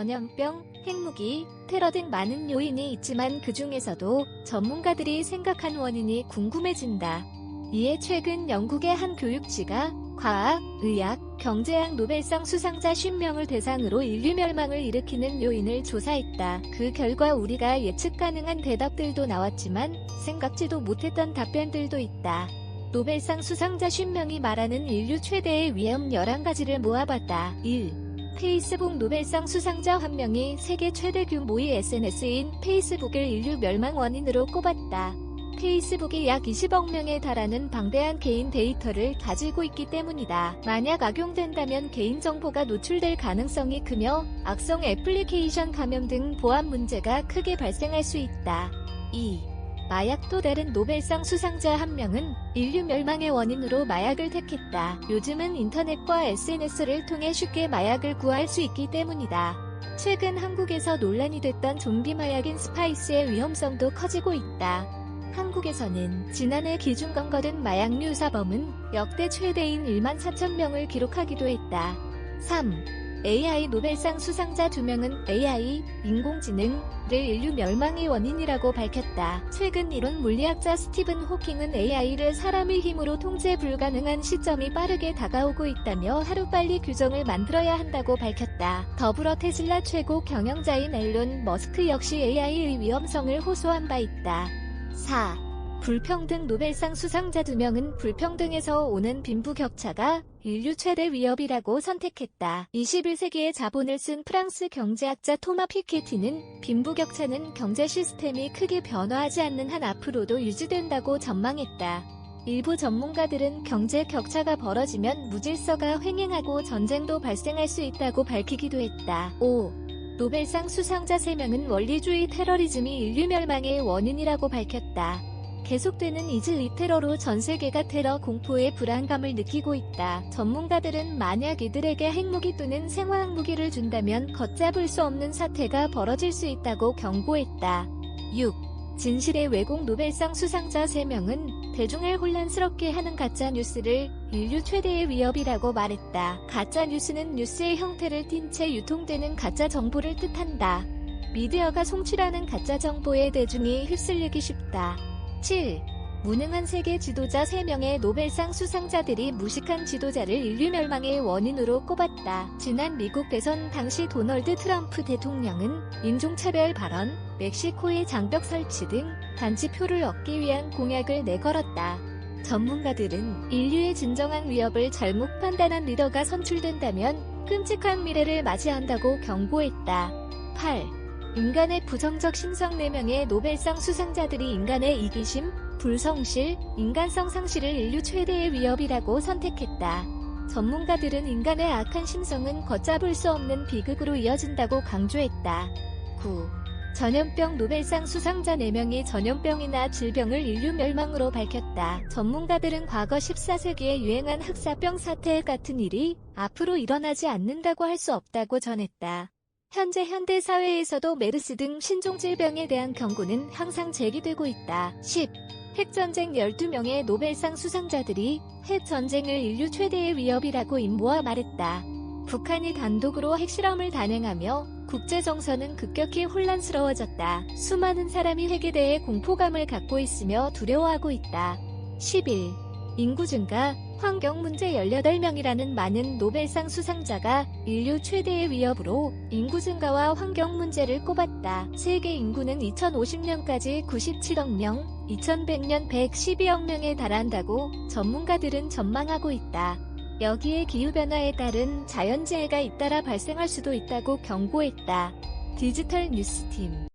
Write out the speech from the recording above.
전염병, 핵무기, 테러 등 많은 요인이 있지만 그 중에서도 전문가들이 생각한 원인이 궁금해진다. 이에 최근 영국의 한 교육지가 과학, 의학, 경제학 노벨상 수상자 50명을 대상으로 인류 멸망을 일으키는 요인을 조사했다. 그 결과 우리가 예측 가능한 대답들도 나왔지만 생각지도 못했던 답변들도 있다. 노벨상 수상자 50명이 말하는 인류 최대의 위험 11가지를 모아봤다. 1. 페이스북 노벨상 수상자 한 명이 세계 최대 규모의 SNS인 페이스북을 인류 멸망 원인으로 꼽았다. 페이스북이 약 20억 명에 달하는 방대한 개인 데이터를 가지고 있기 때문이다. 만약 악용된다면 개인정보가 노출될 가능성이 크며 악성 애플리케이션 감염 등 보안 문제가 크게 발생할 수 있다. 2. 마약 또 다른 노벨상 수상자 한 명은 인류 멸망의 원인으로 마약을 택했다. 요즘은 인터넷과 SNS를 통해 쉽게 마약을 구할 수 있기 때문이다. 최근 한국에서 논란이 됐던 좀비 마약인 스파이스의 위험성도 커지고 있다. 한국에서는 지난해 기준 검거된 마약류 사범은 역대 최대인 1만 4천 명을 기록하기도 했다. 3. AI 노벨상 수상자 2명은 AI, 인공지능을 인류 멸망의 원인이라고 밝혔다. 최근 이론 물리학자 스티븐 호킹은 AI를 사람의 힘으로 통제 불가능한 시점이 빠르게 다가오고 있다며 하루빨리 규정을 만들어야 한다고 밝혔다. 더불어 테슬라 최고 경영자인 앨런 머스크 역시 AI의 위험성을 호소한 바 있다. 4. 불평등 노벨상 수상자 2명은 불평등에서 오는 빈부격차가 인류 최대 위협이라고 선택했다. 21세기의 자본을 쓴 프랑스 경제학자 토마 피케티는 빈부격차는 경제 시스템이 크게 변화하지 않는 한 앞으로도 유지된다고 전망했다. 일부 전문가들은 경제 격차가 벌어지면 무질서가 횡행하고 전쟁도 발생할 수 있다고 밝히기도 했다. 5. 노벨상 수상자 3명은 원리주의 테러리즘이 인류 멸망의 원인이라고 밝혔다. 계속되는 이슬립 테러로 전 세계가 테러 공포의 불안감을 느끼고 있다. 전문가들은 만약 이들에게 핵무기 또는 생화학 무기를 준다면 걷잡을 수 없는 사태가 벌어질 수 있다고 경고했다. 6. 진실의 왜곡 노벨상 수상자 3명은 대중을 혼란스럽게 하는 가짜 뉴스를 인류 최대의 위협이라고 말했다. 가짜 뉴스는 뉴스의 형태를 띈채 유통되는 가짜 정보를 뜻한다. 미디어가 송출하는 가짜 정보에 대중이 휩쓸리기 쉽다. 7. 무능한 세계 지도자 3명의 노벨상 수상자들이 무식한 지도자를 인류 멸망의 원인으로 꼽았다. 지난 미국 대선 당시 도널드 트럼프 대통령은 인종차별 발언, 멕시코의 장벽 설치 등 단지 표를 얻기 위한 공약을 내걸었다. 전문가들은 인류의 진정한 위협을 잘못 판단한 리더가 선출된다면 끔찍한 미래를 맞이한다고 경고했다. 8. 인간의 부정적 신성 4명의 노벨상 수상자들이 인간의 이기심, 불성실, 인간성 상실을 인류 최대의 위협이라고 선택했다. 전문가들은 인간의 악한 심성은 걷잡을 수 없는 비극으로 이어진다고 강조했다. 9. 전염병 노벨상 수상자 4명이 전염병이나 질병을 인류 멸망으로 밝혔다. 전문가들은 과거 14세기에 유행한 흑사병 사태 같은 일이 앞으로 일어나지 않는다고 할 수 없다고 전했다. 현재 현대 사회에서도 메르스 등 신종 질병에 대한 경고는 항상 제기되고 있다. 10. 핵전쟁 12명의 노벨상 수상자들이 핵전쟁을 인류 최대의 위협이라고 임모아 말했다. 북한이 단독으로 핵실험을 단행하며 국제정서는 급격히 혼란스러워졌다. 수많은 사람이 핵에 대해 공포감을 갖고 있으며 두려워하고 있다. 11. 인구 증가, 환경 문제 18명이라는 많은 노벨상 수상자가 인류 최대의 위협으로 인구 증가와 환경 문제를 꼽았다. 세계 인구는 2050년까지 97억 명, 2100년 112억 명에 달한다고 전문가들은 전망하고 있다. 여기에 기후변화에 따른 자연재해가 잇따라 발생할 수도 있다고 경고했다. 디지털 뉴스팀